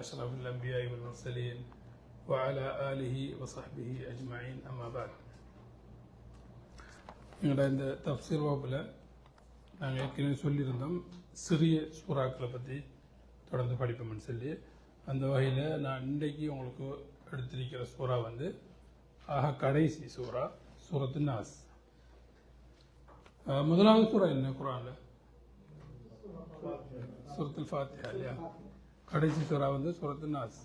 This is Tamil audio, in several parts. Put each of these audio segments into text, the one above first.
أشرف الأنبياء والمرسلين وعلى آله وصحبه أجمعين أما بعد எங்களோட இந்த தப்சீர் வகுப்பில் நாங்கள் ஏற்கனவே சொல்லியிருந்தோம் சிறிய சூறாக்களை பற்றி தொடர்ந்து படிப்போம்னு சொல்லி அந்த வகையில் நான் இன்றைக்கு உங்களுக்கு எடுத்திருக்கிற சூறா வந்து ஆக கடைசி சூறா சூரத்து நாஸ் அஹ் முதலாவது சூறா என்ன குரானில் சூரத்துல் ஃபாத்தியா இல்லையா கடைசி சூறா வந்து சுரத்து நாஸ்.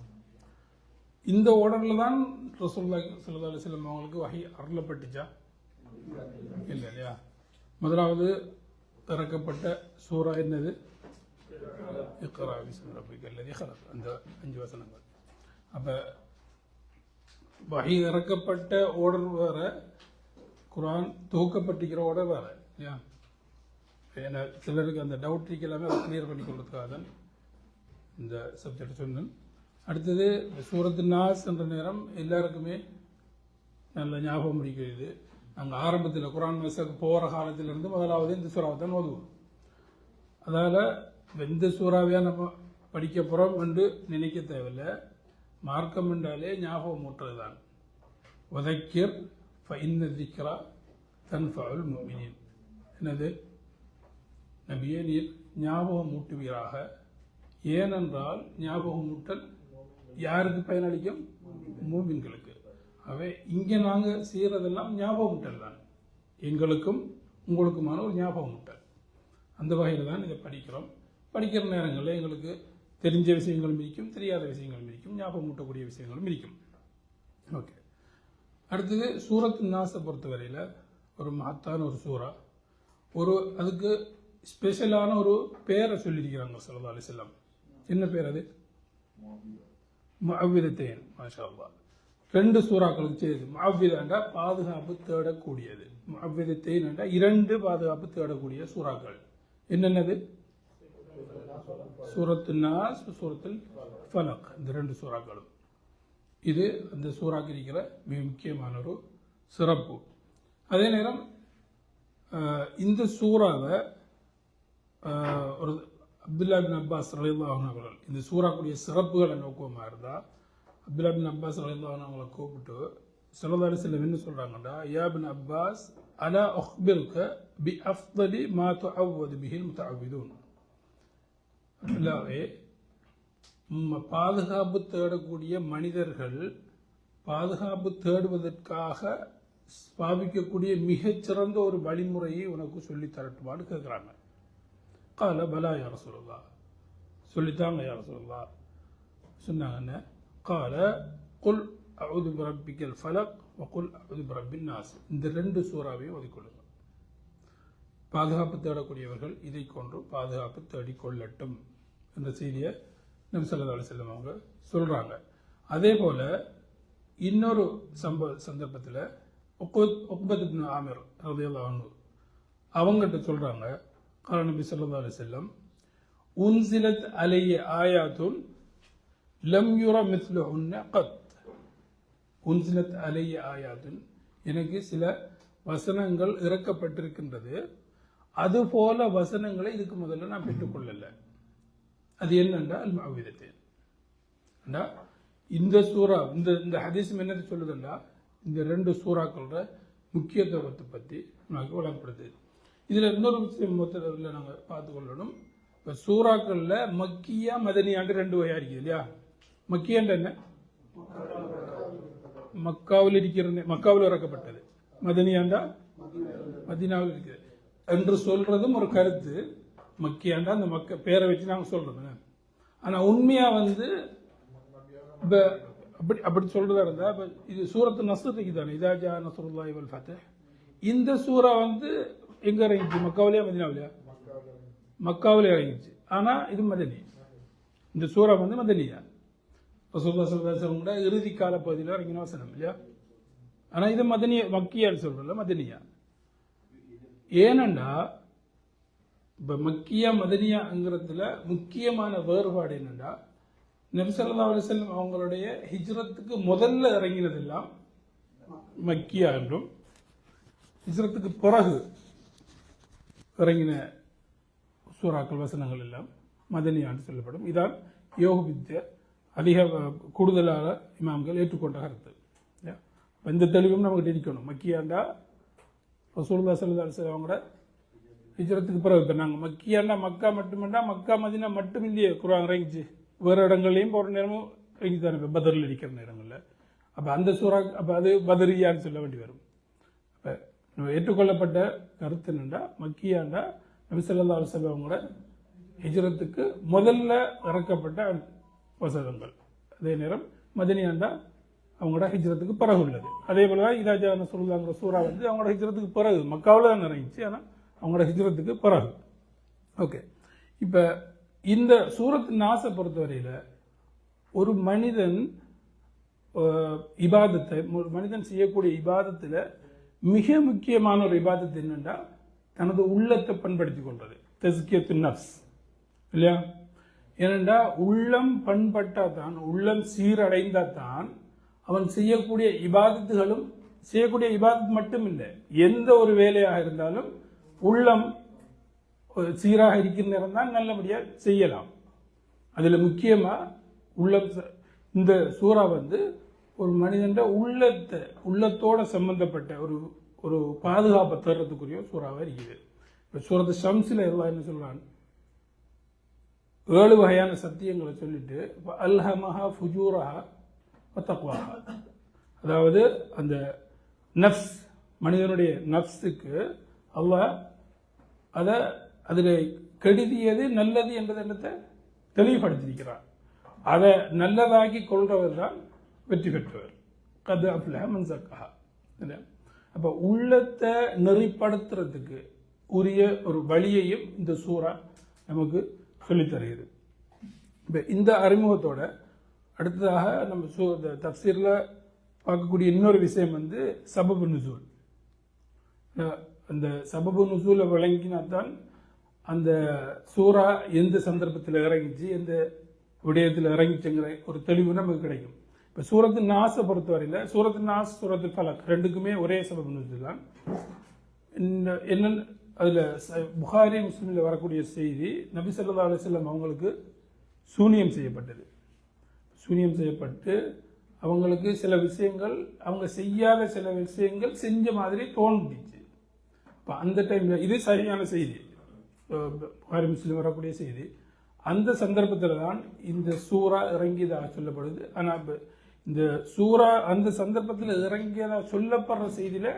இந்த ஓர்டரில் தான் ரசூல்லா சல்லா அலிஸ்லாம் அவங்களுக்கு வகை அருளப்பட்டுச்சா? இல்லை இல்லையா? முதலாவது திறக்கப்பட்ட சூறா என்னது? இக்ரா பிஸ்மி ஹலக் அந்த அஞ்சு வசனங்கள். அப்போ வகை இறக்கப்பட்ட ஓர்டர் வேற குரான் தொகுக்கப்பட்டிருக்கிற ஓர்டர் வேற இல்லையா? ஏன்னா சிலருக்கு அந்த டவுட் எல்லாமே கிளியர் பண்ணி கொள்றதுக்காக இந்த சப்ஜெக்ட் சொன்னேன். அடுத்தது சூரத்து நாஸ் என்ற நேரம் எல்லாருக்குமே நல்ல ஞாபகம் முடிக்கிறது நாங்கள் ஆரம்பத்தில் குரான் மசக்கு போகிற காலத்திலிருந்து முதலாவது இந்த சூறாவை தான் ஓதுவோம். அதால் எந்த சூறாவையாக நம்ம படிக்க போகிறோம் என்று நினைக்க தேவையில்லை. மார்க்கம் என்றாலே ஞாபகம் ஊட்டுறது தான் உதக்கிர் ஃபைன்ன திக்ரா தன்ஃபவுல் முமினின் என்னது? நபியே நீர் ஞாபகம் ஊட்டுவீராக ஏனென்றால் ஞாபகம் முட்டல் யாருக்கு பயனளிக்கும்? மூமின்களுக்கு. அவை இங்கே நாங்கள் செய்கிறதெல்லாம் ஞாபகம் முட்டல் தான். எங்களுக்கும் உங்களுக்குமான ஒரு ஞாபகம் முட்டல். அந்த வகையில் தான் இதை படிக்கிறோம். படிக்கிற நேரங்களில் எங்களுக்கு தெரிஞ்ச விஷயங்களும் இருக்கும் தெரியாத விஷயங்களும் இருக்கும் ஞாபகம் ஊட்டக்கூடிய விஷயங்களும் இருக்கும். ஓகே. அடுத்தது சூரத்து நாசை பொறுத்தவரையில் ஒரு மகத்தான ஒரு சூறா. ஒரு அதுக்கு ஸ்பெஷலான ஒரு பேரை சொல்லியிருக்கிறாங்க சல்லா அலிசல்லாம் என்ன பேர் அது? முஅவ்விதத்தேன். மாஷா அல்லாஹ் ரெண்டு சூறாக்களுக்கு செய்யுது முஅவ்விதாண்டா பாதுகாப்பு தேடக்கூடியது. முஅவ்விதத்தேன் இரண்டு பாதுகாப்பு தேடக்கூடிய சூறாக்கள். என்னென்னது? சூரத்து நாஸ் சூரத்தில் ஃபலக். இந்த ரெண்டு சூறாக்களும். இது அந்த சூறாக்கு இருக்கிற மிக முக்கியமான ஒரு சிறப்பு. அதே நேரம் இந்த சூறாவை ஒரு அப்துல்லா பின் அப்பாஸ் ரலியல்லாஹு அவர்கள். இந்த சூறாக்குடைய சிறப்புகளை நோக்கமாக இருந்தால் அப்துல்லா பின் அப்பாஸ் ரலியல்லாஹு அவங்களை கூப்பிட்டு சிலதாரி செல்லம் என்ன சொல்கிறாங்கடா யா பின் அப்பாஸ் அலா அஹ்பில்க பி அஃப்தலி மா துஅவ்வது பிஹில் முத்தஅவ்விதூன் அல்லாவே ம- பாதுகாப்பு தேடக்கூடிய மனிதர்கள் பாதுகாப்பு தேடுவதற்காக பாவிக்கக்கூடிய மிகச்சிறந்த ஒரு வழிமுறையை உனக்கு சொல்லி தரட்டுமான்னு கேட்குறாங்க கால பலா யார சொல்லலா சொல்லித்தாங்க யார சொல்லலா சொன்னாங்கன்னு கால குல் அவுது பிரபிக்கல் ஃபலக் வகுல் அவுது பிரபின் நாஸ் இந்த ரெண்டு சூறாவையும் ஒதுக்கொள்ளுங்க பாதுகாப்பு தேடக்கூடியவர்கள் இதை கொன்று பாதுகாப்பு தேடிக்கொள்ளட்டும் என்ற செய்தியை நபி ஸல்லல்லாஹு அலைஹி அவங்க சொல்கிறாங்க அதே போல் இன்னொரு சம்ப சந்தர்ப்பத்தில் உக்பத் இப்னு ஆமிர் ரலியல்லாஹு அவங்க அவங்ககிட்ட சொல்கிறாங்க قال النبي صلى الله عليه وسلم أنزلت علي آيات لم يرى مثلهن கத் உன்சிலத் அலைய ஆயாத்துன் எனக்கு சில வசனங்கள் இறக்கப்பட்டிருக்கின்றது. அதுபோல வசனங்களை இதுக்கு முதல்ல நான் பெற்றுக்கொள்ளல. அது என்னென்றால் அல் இந்த சூறா இந்த இந்த ஹதீஸ் என்னது சொல்லுதுண்டா? இந்த ரெண்டு சூறாக்களோட முக்கியத்துவத்தை பற்றி நமக்கு வழங்கப்படுது. இதில் இன்னொரு விஷயம் மொத்தத்தில் நாங்கள் பார்த்துக்கொள்ளணும். இப்போ சூறாக்களில் மக்கியா மதனியாக ரெண்டு வகையாக இருக்குது இல்லையா? மக்கியன்ற என்ன? மக்காவில் இருக்கிற மக்காவில் இறக்கப்பட்டது. மதனியாண்டா? மதினாவில் இருக்குது. என்று சொல்கிறதும் ஒரு கருத்து. மக்கியாண்டா அந்த மக்க பேரை வச்சு நாங்கள் சொல்கிறோங்க ஆனால் உண்மையாக வந்து இப்போ அப்படி அப்படி சொல்கிறதா இருந்தால் இப்போ இது சூரத்து நசர் இருக்குதானே? இதாஜா நசுருல்லா வல் ஃபத்தே இந்த சூறா வந்து எங்க இறங்கிச்சு? மக்காவிலையா மதினாவிலையா? மக்காவிலே இறங்கிச்சு. ஆனா இது மதனி. இந்த சூறா வந்து மதனியா? ரசூல்லா சல்லாஹ் கூட இறுதி கால பகுதியில் இறங்கின வசனம் இல்லையா? ஆனா இது மதனிய மக்கியான்னு சொல்றல மதனியா? ஏனண்டா இப்ப மக்கியா மதனியாங்கிறதுல முக்கியமான வேறுபாடு என்னண்டா? நபிசல்லா அலிசல்லம் அவங்களுடைய ஹிஜ்ரத்துக்கு முதல்ல இறங்கினதெல்லாம் மக்கியா என்றும் ஹிஜ்ரத்துக்கு பிறகு இறங்கின சூறாக்கள் வசனங்கள் எல்லாம் மதனியான்னு சொல்லப்படும். இதான் யோக வித்ய அதிக கூடுதலாக இமாம்கள் ஏற்றுக்கொண்ட கருத்து. இந்த தெளிவும் நமக்கு இருக்கணும். மக்கியாண்டா ரசூலுல்லாஹி ஸல்லல்லாஹு அலைஹி வஸல்லம் அவங்களோட பிறகு இப்போ நாங்கள் மக்கியாண்டா மக்கா மட்டுமண்டா மக்கா மதினா மட்டும் இல்லையே. குரான் இறங்கிச்சு. வேறு இடங்கள்லையும் போகிற நேரமும் இறங்கி தானே இப்போ பதரில் இருக்கிற நேரங்களில். அப்போ அந்த சூறா அப்போ அது பதரியான்னு சொல்ல வேண்டி வரும். ஏற்றுக்கொள்ளப்பட்ட கருத்து என்னண்டா? மக்கியாண்டா? நபிசல்லா அலுவலவங்களோட ஹிஜரத்துக்கு முதல்ல இறக்கப்பட்ட வசதங்கள். அதே நேரம் மதினியாண்டா அவங்களோட ஹிஜரத்துக்கு பிறகு உள்ளது. அதே போல தான் இதாஜா சொல்லுவாங்கிற சூறா வந்து அவங்களோட ஹிஜரத்துக்கு பிறகு மக்காவில் தான் இறங்கிச்சு ஆனால் அவங்களோட ஹிஜரத்துக்கு பிறகு. ஓகே. இப்போ இந்த சூரத்து நாசை பொறுத்தவரையில் ஒரு மனிதன் இபாதத்தை மனிதன் செய்யக்கூடிய இபாதத்தில் மிக முக்கியமான ஒரு விவாதத்து என்னென்றால் தனது உள்ளத்தை பண்படுத்தி கொள்வது. தெஸ்கியத்து நஃப்ஸ். இல்லையா? ஏனென்றா உள்ளம் பண்பட்டால் தான் உள்ளம் சீரடைந்தால் தான் அவன் செய்யக்கூடிய இபாதத்துகளும் செய்யக்கூடிய இபாதத் மட்டும் இல்லை எந்த ஒரு வேலையாக இருந்தாலும் உள்ளம் சீராக இருக்கிற நேரம் தான் நல்லபடியாக செய்யலாம். அதில் முக்கியமாக உள்ளம் ச- இந்த சூறா வந்து ஒரு மனிதன்ட உள்ளத்தை உள்ளத்தோட சம்பந்தப்பட்ட ஒரு ஒரு பாதுகாப்பை தர்றதுக்குரிய சூறாவாக இருக்குது. இப்போ சூரத்து ஷம்ஸில் எல்லாம் என்ன சொல்கிறான் ஏழு வகையான சத்தியங்களை சொல்லிட்டு இப்ப அல்ஹமஹா ஃபுஜூரஹா தக்வாஹா. அதாவது அந்த நஃப்ஸ் மனிதனுடைய நஃப்ஸுக்கு அல்லாஹ் அதை அதில் கெடுதியது நல்லது என்றது என்னத்தை? தெளிவுபடுத்தியிருக்கிறார் அதை நல்லதாக்கி கொள்றவர் தான் வெற்றி பெற்றவர். கது சக்கஹா இல்லை அப்போ உள்ளத்தை நெறிப்படுத்துறதுக்கு உரிய ஒரு வழியையும் இந்த சூறா நமக்கு சொல்லித்தருகிறது இப்போ இந்த அறிமுகத்தோட அடுத்ததாக நம்ம சூ இந்த தப்சீரில் பார்க்கக்கூடிய இன்னொரு விஷயம் வந்து சபபு நுசூல். அந்த சபபு நுசூலை விளங்கினாத்தான் அந்த சூறா எந்த சந்தர்ப்பத்தில் இறங்கிச்சு எந்த விடயத்தில் இறங்கிச்சுங்கிற ஒரு தெளிவு நமக்கு கிடைக்கும். இப்போ சூரத்து நாசை பொறுத்தவரையில் சூரத்து நாஸ் சூரத்து ஃபலக் ரெண்டுக்குமே ஒரே சபபு நுசூல் தான் இந்த அதில் புகாரி முஸ்லீமில் வரக்கூடிய செய்தி நபி சல்லா அலிஸ்லாம் அவங்களுக்கு சூனியம் செய்யப்பட்டது. சூனியம் செய்யப்பட்டு அவங்களுக்கு சில விஷயங்கள் அவங்க செய்யாத சில விஷயங்கள் செஞ்ச மாதிரி தோன்றிச்சு. இப்போ அந்த டைமில் இது சரியான செய்தி. புகாரி முஸ்லீம் வரக்கூடிய செய்தி. அந்த சந்தர்ப்பத்தில் தான் இந்த சூறா இறங்கியதாக சொல்லப்படுது. ஆனால் இப்போ இந்த சூறா அந்த சந்தர்ப்பத்தில் இறங்கியதாக சொல்லப்படுற செய்தியில்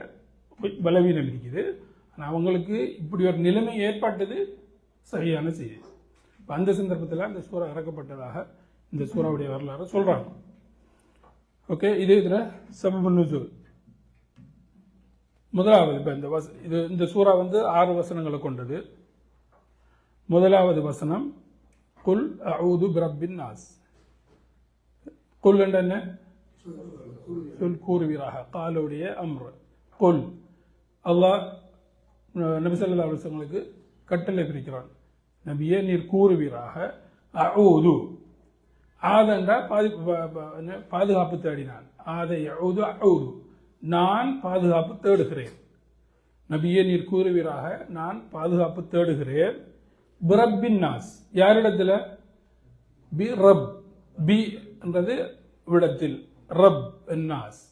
பலவீனம் இருக்குது. ஆனால் அவங்களுக்கு இப்படி ஒரு நிலைமை ஏற்பட்டது சரியான செய்தி. இப்போ அந்த சந்தர்ப்பத்தில் அந்த சூறா இறக்கப்பட்டதாக இந்த சூறாவுடைய வரலாறு சொல்கிறாங்க ஓகே இது இதில் சபபு முதலாவது இப்போ இந்த வச இது இந்த சூறா வந்து ஆறு வசனங்களை கொண்டது. முதலாவது வசனம் குல் அவுது பிரபின் நாஸ். குல் என்ன சொல் கூறுவீராக. காலுடைய அம்ரு. கொல். அல்லாஹ் நபிசல்லா நபி கட்டளை பிரிக்கிறான் நபியே நீர் கூறுவீராக. அவுது ஆதண்டா பாதி பாதுகாப்பு தேடினான். ஆதை அவுது அவுது நான் பாதுகாப்பு தேடுகிறேன். நபியே நீர் கூறுவீராக. நான் பாதுகாப்பு தேடுகிறேன். பிரப்பின் நாஸ். யாரிடத்தில்? பி ரப். பி என்றது விடத்தில். ரப் நாஸ்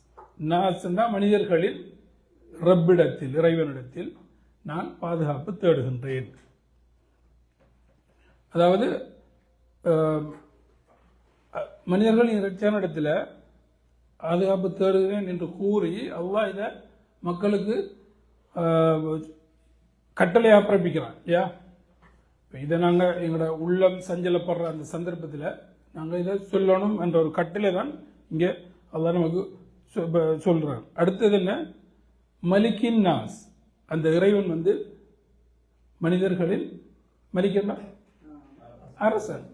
நாஸ் மனிதர்களில் ரப்பிடத்தில் இறைவனிடத்தில் நான் பாதுகாப்பு தேடுகின்றேன். அதாவது அஹ், அஹ், மனிதர்களின் பாதுகாப்பு தேடுகிறேன் என்று கூறி அல்லாஹ் இதை மக்களுக்கு கட்டளையாக பிறப்பிக்கிறான் இல்லையா? இப்போ இதை நாங்கள் எங்களோட உள்ளம் சஞ்சலப்படுற அந்த சந்தர்ப்பத்தில் நாங்கள் இதை சொல்லணும் என்ற ஒரு கட்டளை தான் இங்கே அதான் நமக்கு சொ- அடுத்தது என்ன? மலிக்கின் நாஸ். அந்த இறைவன் வந்து மனிதர்களின் மலிக்கன்னா? அரசன்.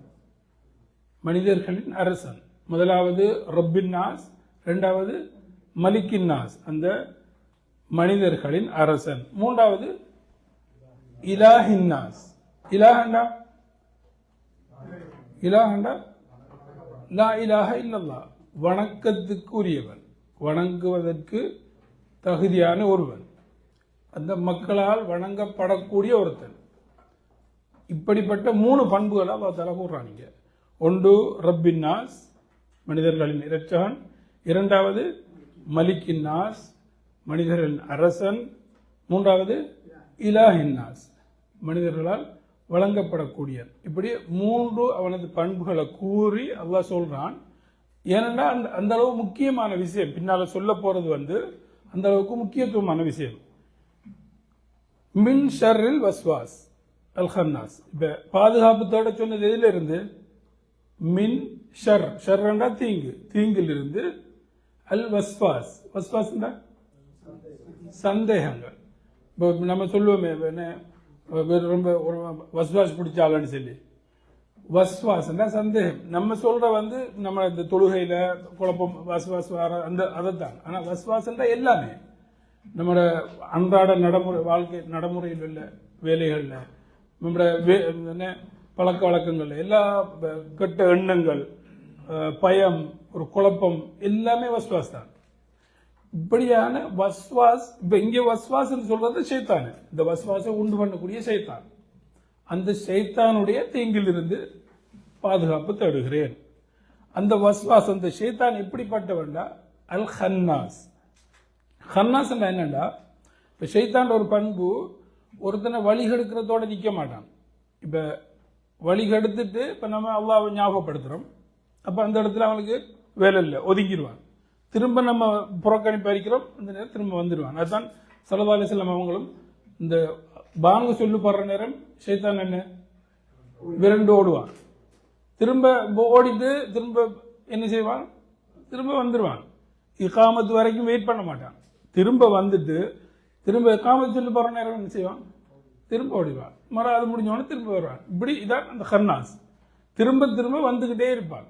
மனிதர்களின் அரசன். முதலாவது ரப்பின் நாஸ் ரெண்டாவது மலிக்கின் நாஸ். அந்த மனிதர்களின் அரசன். மூன்றாவது இலாஹின் நாஸ். இலாஹண்டா இலாஹண்டா லா இலாக இல்லல்லா வணக்கத்துக்கு உரியவன் வணங்குவதற்கு தகுதியான ஒருவன். அந்த மக்களால் வணங்கப்படக்கூடிய ஒருத்தன். இப்படிப்பட்ட மூணு பண்புகளை அல்லா தலா கூறுறான் ஒன்று ரப்பின் நாஸ் மனிதர்களின் இரட்சகன். இரண்டாவது மலிக்கின் நாஸ் மனிதர்களின் அரசன். மூன்றாவது இலாஹின் நாஸ். மனிதர்களால் வழங்கப்படக்கூடிய இப்படி மூன்று அவனது பண்புகளை கூறி அல்லாஹ் சொல்கிறான் ஏனென்றா அந்த அந்த அளவு முக்கியமான விஷயம். பின்னால் சொல்ல போகிறது வந்து அந்த அளவுக்கு முக்கியத்துவமான விஷயம். மின் ஷர்ரில் வஸ்வாஸ் அல் இப்போ இப்ப பாதுகாப்புத்தோட சொன்னது எதிலிருந்து மின் ஷர் ஷர்ன்றா தீங்கு. தீங்கில் இருந்து அல் வஸ்வாஸ். வஸ்வாஸ்ன்றா சந்தேகங்கள். இப்போ நம்ம சொல்லுவோமே என்ன? ரொம்ப ஒரு வஸ்வாஸ் பிடிச்சாலன்னு சொல்லி. வஸ்வாஸ்னா சந்தேகம். நம்ம சொல்ற வந்து நம்ம இந்த தொழுகையில குழப்பம் வஸ்வாஸ் வர அந்த அதைத்தான். ஆனால் வஸ்வாஸ்ன்றா எல்லாமே. நம்மளோட அன்றாட நடைமுறை வாழ்க்கை நடைமுறையில் உள்ள வேலைகளில் நம்மளோட வே- என்ன பழக்க வழக்கங்கள் எல்லா கெட்ட எண்ணங்கள் பயம் ஒரு குழப்பம் எல்லாமே வஸ்வாஸ் தான் இப்படியான வஸ்வாஸ் இப்ப இங்கே வஸ்வாசன்னு சொல்றது சைத்தான். இந்த வஸ்வாசை உண்டு பண்ணக்கூடிய சைத்தான். அந்த சைத்தானுடைய தீங்கிலிருந்து பாதுகாப்பு தேடுகிறேன். அந்த வஸ்வாஸ் அந்த சைத்தான் எப்படிப்பட்டவன்டா அல் ஹன்னாஸ் ஹன்னாஸ் என்னண்டா இப்ப சைத்தான் ஒரு பண்பு ஒருத்தனை வழிகெடுக்கிறதோட நிற்க மாட்டான். இப்ப வழிகெடுத்துட்டு இப்ப நம்ம அல்லாவை ஞாபகப்படுத்துறோம். அப்ப அந்த இடத்துல அவனுக்கு வேலை இல்லை ஒதுங்கிடுவான் திரும்ப நம்ம புறக்கணிப்பு அறிக்கிறோம் அந்த நேரம் திரும்ப வந்துடுவான். அதுதான் சல்லா அலிஸ்லாம் அவங்களும் இந்த பாங்கு சொல்லுப்படுற நேரம் சைத்தான் என்ன? விரண்டு ஓடுவான். திரும்ப ஓடிட்டு திரும்ப என்ன செய்வான்? திரும்ப வந்துடுவான். இக்காமத்து வரைக்கும் வெயிட் பண்ண மாட்டான். திரும்ப வந்துட்டு திரும்ப இக்காமத்து சொல்லி போகிற நேரம் என்ன செய்வான்? திரும்ப ஓடிடுவான். மறு அது முடிஞ்சவொடனே திரும்ப வருவான். இப்படி இதான் அந்த ஹர்னாஸ். திரும்ப திரும்ப வந்துக்கிட்டே இருப்பான்.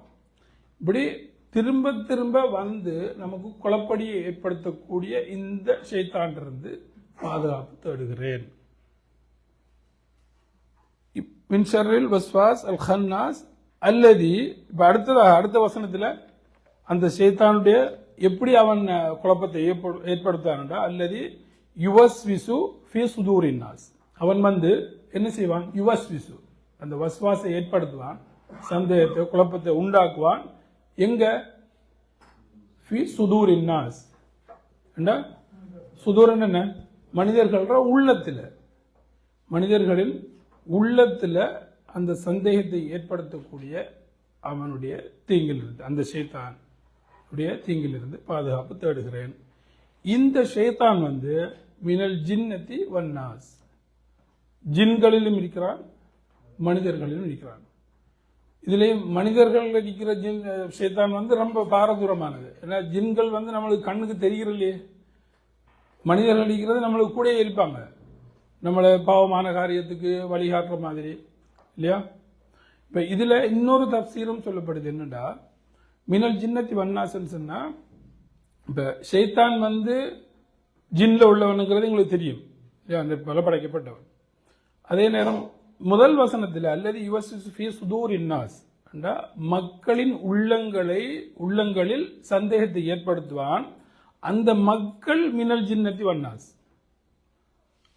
இப்படி திரும்ப திரும்ப வந்து நமக்கு குழப்படியை ஏற்படுத்தக்கூடிய இந்த சைத்தாண்டிருந்து பாதுகாப்பு தேடுகிறேன். இப்- வஸ்வாஸ் அல் ஹன்னாஸ் அல்லதி இப்போ அடுத்ததாக அடுத்த வசனத்தில் அந்த சைத்தானுடைய எப்படி அவன் குழப்பத்தை ஏற்படு- ஏற்படுத்தான்டா அல்லது யுவஸ் விசு ஃபி சுதூரின்னாஸ் அவன் வந்து என்ன செய்வான்? யுவஸ் விசு அந்த வஸ்வாசை ஏற்படுத்துவான் சந்தேகத்தை குழப்பத்தை உண்டாக்குவான் எங்க? ஃபி சுதூரின் நாஸ். ஏண்டா? சுதூரன் என்ன? மனிதர்கள உள்ளத்தில். மனிதர்களில் உள்ளத்தில் அந்த சந்தேகத்தை ஏற்படுத்தக்கூடிய அவனுடைய தீங்கிலிருந்து அந்த ஷைத்தான் உடைய தீங்கிலிருந்து பாதுகாப்பு தேடுகிறேன். இந்த ஷைத்தான் வந்து மினல் ஜின்னத்தி வன்னாஸ் ஜின்களிலும் இருக்கிறான் மனிதர்களிலும் இருக்கிறான். இதுலேயும் மனிதர்கள் இருக்கிற ஜின் ஷைத்தான் வந்து ரொம்ப பாரதூரமானது. ஏன்னா ஜின்கள் வந்து நம்மளுக்கு கண்ணுக்கு தெரிகிறது இல்லையே மனிதர்கள் அடிக்கிறது நம்மளுக்கு கூட இருப்பாங்க. நம்மளை பாவமான காரியத்துக்கு வழிகாட்டுற மாதிரி இல்லையா? இப்போ இதில் இன்னொரு தப்சீரும் சொல்லப்படுது என்னென்னா மினல் ஜின்னத்தி வண்ணாசன் சொன்னால் இப்போ ஷைத்தான் வந்து ஜின்னில் உள்ளவனுங்கிறது எங்களுக்கு தெரியும். இல்லையா? அந்த பல படைக்கப்பட்டவன் அதே நேரம் முதல் வசனத்தில் அல்லது யுவசி சுதூர் இன்னாஸ் என்றா மக்களின் உள்ளங்களை உள்ளங்களில் சந்தேகத்தை ஏற்படுத்துவான். அந்த மக்கள் மினல் ஜின்னத்தி வண்ணாஸ்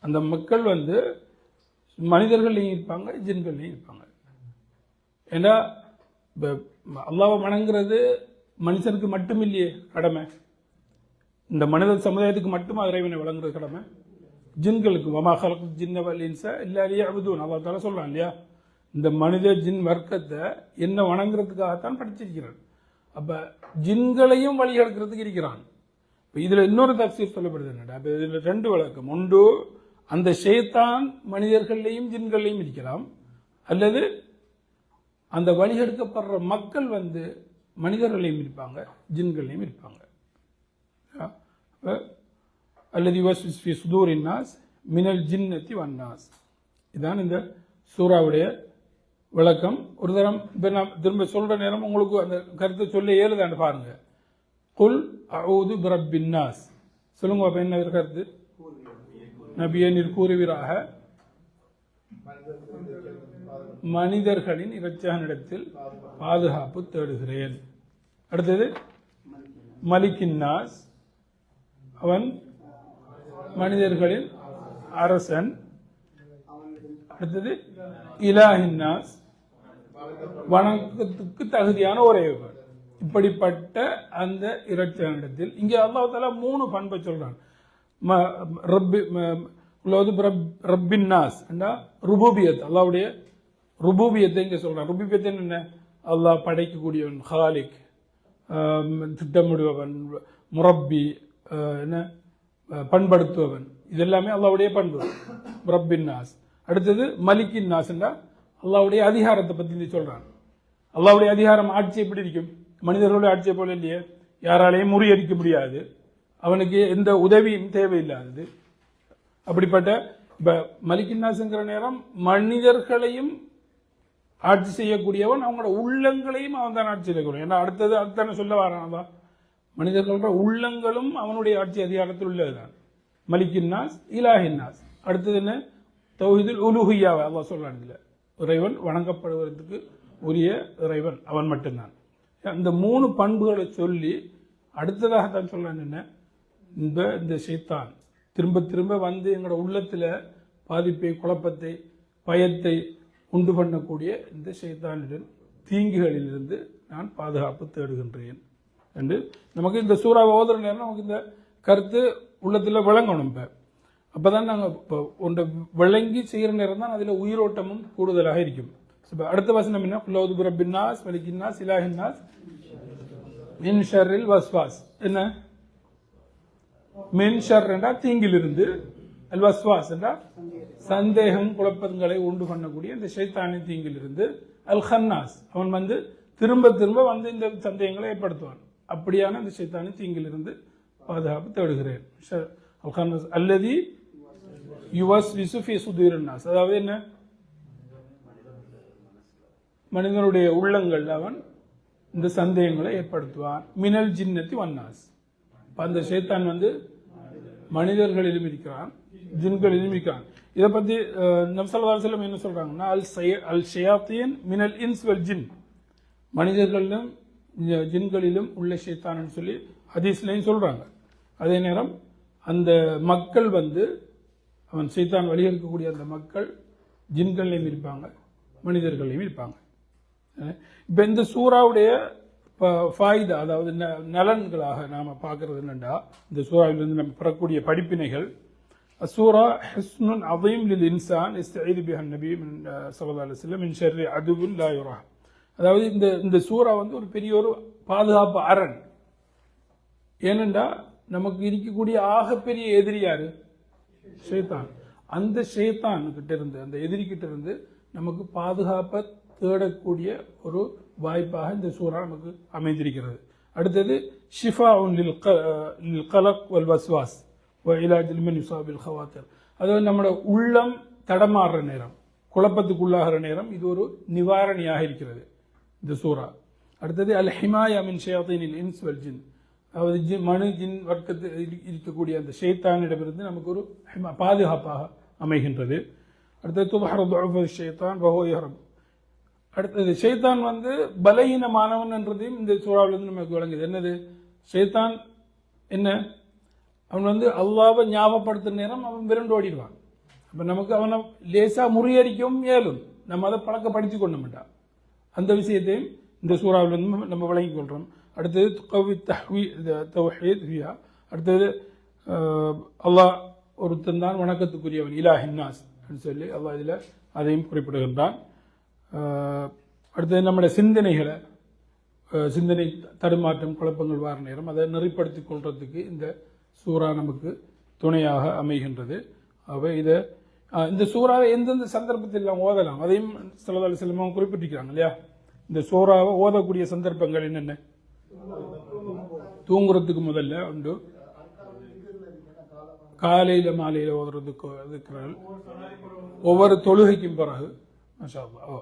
அந்த மக்கள் வந்து மனிதர்களையும் இருப்பாங்க ஜின்கள்லையும் இருப்பாங்க. ஏன்னா இப்ப அல்லாவை வணங்குறது மனுஷனுக்கு மட்டும் இல்லையே கடமை. இந்த மனித சமுதாயத்துக்கு மட்டும் இறைவனை வழங்குறது கடமை? ஜின்களுக்கு வமா ஹலக்கு ஜின்ன இல்லை அலியா அபுதூன் அல்லா தால சொல்கிறான் இல்லையா? இந்த மனித ஜின் வர்க்கத்தை என்ன வணங்குறதுக்காகத்தான் படிச்சிருக்கிறான். அப்போ ஜின்களையும் வழி எடுக்கிறதுக்கு இருக்கிறான். இப்போ இதில் இன்னொரு தப்சீர் சொல்லப்படுது என்னடா? இப்போ இதில் ரெண்டு வழக்கம். ஒன்று அந்த ஷேத்தான் மனிதர்களையும் ஜின்களையும் இருக்கலாம் அல்லது அந்த வழிகெடுக்கப்படுற மக்கள் வந்து மனிதர்களையும் இருப்பாங்க ஜின்களையும் இருப்பாங்க. அல்லது யுவஸ்விஸ் ஃபி சுதூரின் நாஸ் மினல் ஜின்னத்தி வன்னாஸ் இதான் இந்த சூறாவுடைய விளக்கம் ஒரு தரம் இப்போ நான் திரும்ப சொல்கிற நேரம் உங்களுக்கு அந்த கருத்தை சொல்ல ஏறுதான்னு பாருங்க. குல் அவுது பிரப்பின் நாஸ். சொல்லுங்க அப்போ என்ன கருத்து? நபியே நீர் கூறுவீராக. மனிதர்களின் இரட்சகனிடத்தில் பாதுகாப்பு தேடுகிறேன். அடுத்தது மலிக்கின் நாஸ். அவன் மனிதர்களின் அரசன் அடுத்தது இலாஹின்னாஸ் வணக்கத்துக்கு தகுதியான ஒரே இப்படிப்பட்ட அந்த இறைச்சனிடத்தில் இங்கே அல்லாஹ் மூணு பண்பை சொல்றான். ம- ரப்பி ம- உள்ளது ரப்- ரப்பின் நாஸ். ருபூபியத். அல்லாவுடைய ருபூபியத்தை இங்கே சொல்றான். ருபூபியத்தை என்ன அல்லாஹ் படைக்கக்கூடியவன் ஹாலிக் திட்டமிடுபவன் முரப்பி என்ன? பண்படுத்துவன் பண்படுத்துபவன். இதெல்லாமே அல்லாவுடைய பண்பு. ரப்பின் நாஸ். அடுத்தது மலிக்கின் நாஸ்னா அல்லாவுடைய அதிகாரத்தை பத்தி இங்க சொல்றான். அல்லாவுடைய அதிகாரம் ஆட்சி எப்படி இருக்கும்? மனிதர்களுடைய ஆட்சியை போல இல்லையே. யாராலையும் முறியடிக்க முடியாது. அவனுக்கு எந்த உதவியும் தேவையில்லாதது. அப்படிப்பட்ட இப்போ மலிக்கின்னாசுங்கிற நேரம் மனிதர்களையும் ஆட்சி செய்யக்கூடியவன் அவங்களோட உள்ளங்களையும் அவன் தான் ஆட்சி செய்யக்கூடிய. ஏன்னா அடுத்தது அதுதானே சொல்ல வரான் அவன் மனிதர்களோட உள்ளங்களும் அவனுடைய ஆட்சி அதிகாரத்தில் உள்ளதுதான். மலிக்கின்னாஸ் இலாஹின்னாஸ் அடுத்தது என்ன? தௌஹிதில் உலுஹியாவை அல்லாஹ் சொல்றான் இதில் இறைவன் வணங்கப்படுவதற்கு உரிய இறைவன் அவன் மட்டும்தான். அந்த மூணு பண்புகளை சொல்லி அடுத்ததாக தான் சொல்றான் என்ன? இந்த இந்த சைத்தான் திரும்ப திரும்ப வந்து எங்களோட உள்ளத்தில் பாதிப்பை குழப்பத்தை பயத்தை உண்டு பண்ணக்கூடிய இந்த ஷைத்தானிடம் தீங்குகளிலிருந்து நான் பாதுகாப்பு தேடுகின்றேன். என்று நமக்கு இந்த சூறாவை ஓதுற நேரம் நமக்கு இந்த கருத்து உள்ளத்தில் விளங்கணும் இப்போ. அப்போ தான் நாங்கள் இப்போ ஒன்று விளங்கி செய்கிற நேரம் தான் அதில் உயிரோட்டமும் கூடுதலாக இருக்கும். இப்போ அடுத்த வசனம் என்ன? குலோது பிரபின்னாஸ் மலிக்கின்னாஸ் இலாஹின்னாஸ் மின் ஷர்ரில் வஸ்வாஸ். என்ன? மின் ஷர் என்றால் தீங்கிலிருந்து அல் வஸ்வாஸ் என்றால் சந்தேகம் குழப்பங்களை உண்டு பண்ணக்கூடிய இந்த சைத்தானின் தீங்கிலிருந்து அல் ஹன்னாஸ். அவன் வந்து திரும்ப திரும்ப வந்து இந்த சந்தேகங்களை ஏற்படுத்துவான். அப்படியான அந்த சைத்தானின் தீங்கிலிருந்து பாதுகாப்பு தேடுகிறேன். அல்லது அல்லதி யுவஸ் விசுஃபி சுதீரன்னாஸ் அதாவது என்ன? மனிதனுடைய உள்ளங்கள் அவன் இந்த சந்தேகங்களை ஏற்படுத்துவான். மினல் ஜின்னத்தி வன்னாஸ் அந்த ஷேத்தான் வந்து மனிதர்களிலும் இருக்கிறான் ஜின்களிலும் இருக்கிறான் இதை பத்தி நம்சல்லா செல்லம் என்ன சொல்றாங்கன்னா அல் சய அல் ஷயாத்தீன் மினல் இன்ஸ் வல் ஜின் மனிதர்களிலும் இந்த ஜின்களிலும் உள்ள ஷேத்தானன்னு சொல்லி ஹதீஸ்லையும் சொல்கிறாங்க அதே நேரம் அந்த மக்கள் வந்து அவன் சைத்தான் வழி இருக்கக்கூடிய அந்த மக்கள் ஜின்கள்லையும் இருப்பாங்க மனிதர்களையும் இருப்பாங்க. இப்போ இந்த சூறாவுடைய ஃபாய்தா அதாவது ந நலன்களாக நாம் பார்க்கறது என்னென்னா இந்த சூறாவிலிருந்து நம்ம பெறக்கூடிய படிப்பினைகள் சூரா ஹஸ்னுன் அவையும் லில் இன்சான் இஸ்தீது பிஹன் நபி சல்லா அலுவலம் மின் ஷர்ரி அதுவும் லா யுராஹ். அதாவது இந்த இந்த சூறா வந்து ஒரு பெரிய ஒரு பாதுகாப்பு அரண். ஏனென்றா நமக்கு இருக்கக்கூடிய ஆகப்பெரிய எதிரி யாரு? ஷைத்தான். அந்த ஷைத்தான் கிட்ட இருந்து அந்த எதிரி கிட்ட இருந்து நமக்கு பாதுகாப்பை தேடக்கூடிய ஒரு வாய்ப்பாக இந்த சூறா நமக்கு அமைந்திருக்கிறது. அடுத்தது ஷிஃபா லில் கலக் வல் வஸ்வாஸ் இலாஜ் லிமன் யுசாபில் ஹவாத்தர் அதாவது நம்மளோட உள்ளம் தடமாறுற நேரம் குழப்பத்துக்குள்ளாகிற நேரம் இது ஒரு நிவாரணியாக இருக்கிறது. இந்த சூறா. அடுத்தது அல் ஹிமாயா மின் ஷயாத்தீனில் இன்ஸ் வல் ஜின். அதாவது ஜின் மனு ஜின் வர்க்கத்தில் இருக்கக்கூடிய அந்த ஷைத்தானிடமிருந்து நமக்கு ஒரு ஹிமா- பாதுகாப்பாக அமைகின்றது. அடுத்தது துபஹர் ஷைத்தான் வஹோ அடுத்தது ஷேத்தான் வந்து பலகீனமானவன் என்றதையும் இந்த சூறாவிலிருந்து நமக்கு விளங்குது. என்னது? ஷைத்தான் என்ன? அவன் வந்து அல்லாவை ஞாபகப்படுத்தும் நேரம் அவன் விரண்டு ஓடிடுவான். அப்போ நமக்கு அவனை லேசாக முறியடிக்கவும் இயலும். நம்ம அதை பழக்கப்படுத்தி கொண்டு மாட்டான். அந்த விஷயத்தையும் இந்த சூறாவிலிருந்து நம்ம விளங்கிக் கொள்கிறோம் அடுத்தது கவி தஹ்வி தௌஹீத் அடுத்தது அல்லாஹ் ஒருத்தன் தான் வணக்கத்துக்குரியவன் இலா ஹின்னாஸ் சொல்லி அல்லாஹ் இதில் அதையும் குறிப்பிடுகின்றான். அடுத்தது நம்முடைய சிந்தனைகளை சிந்தனை தடுமாற்றம் குழப்பங்கள் வார நேரம் அதை நெறிப்படுத்தி கொள்றதுக்கு இந்த சூறா நமக்கு துணையாக அமைகின்றது. அவை இதை இந்த சூறாவை எந்தெந்த சந்தர்ப்பத்தில் நாம் ஓதலாம்? அதையும் சிலதால் சிலமாக குறிப்பிட்டிருக்கிறாங்க இல்லையா? இந்த சூறாவை ஓதக்கூடிய சந்தர்ப்பங்கள் என்னென்ன? தூங்குறதுக்கு முதல்ல உண்டு. காலையில் மாலையில் ஓதுறதுக்கு இருக்கிறார்கள் ஒவ்வொரு தொழுகைக்கும் பிறகு அவ்வளோ ஓ.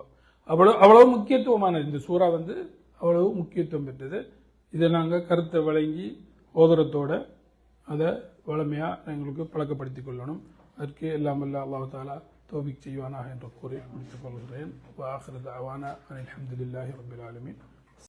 அவ்வளவு முக்கியத்துவமானது. இந்த சூறா வந்து அவ்வளவு முக்கியத்துவம் பெற்றது. இதை நாங்கள் கருத்தை வழங்கி ஓதுறத்தோட அதை வளமையாக எங்களுக்கு பழக்கப்படுத்திக் கொள்ளணும். அதற்கு எல்லாம் வல்ல அல்லாஹ் தாலா தோபிக் செய்வானாக என்று கூறி முடித்துக் கொள்கிறேன் வாஹிர தாவானா அனில் அஹமதுல்லாஹி ரபில் ஆலமீன்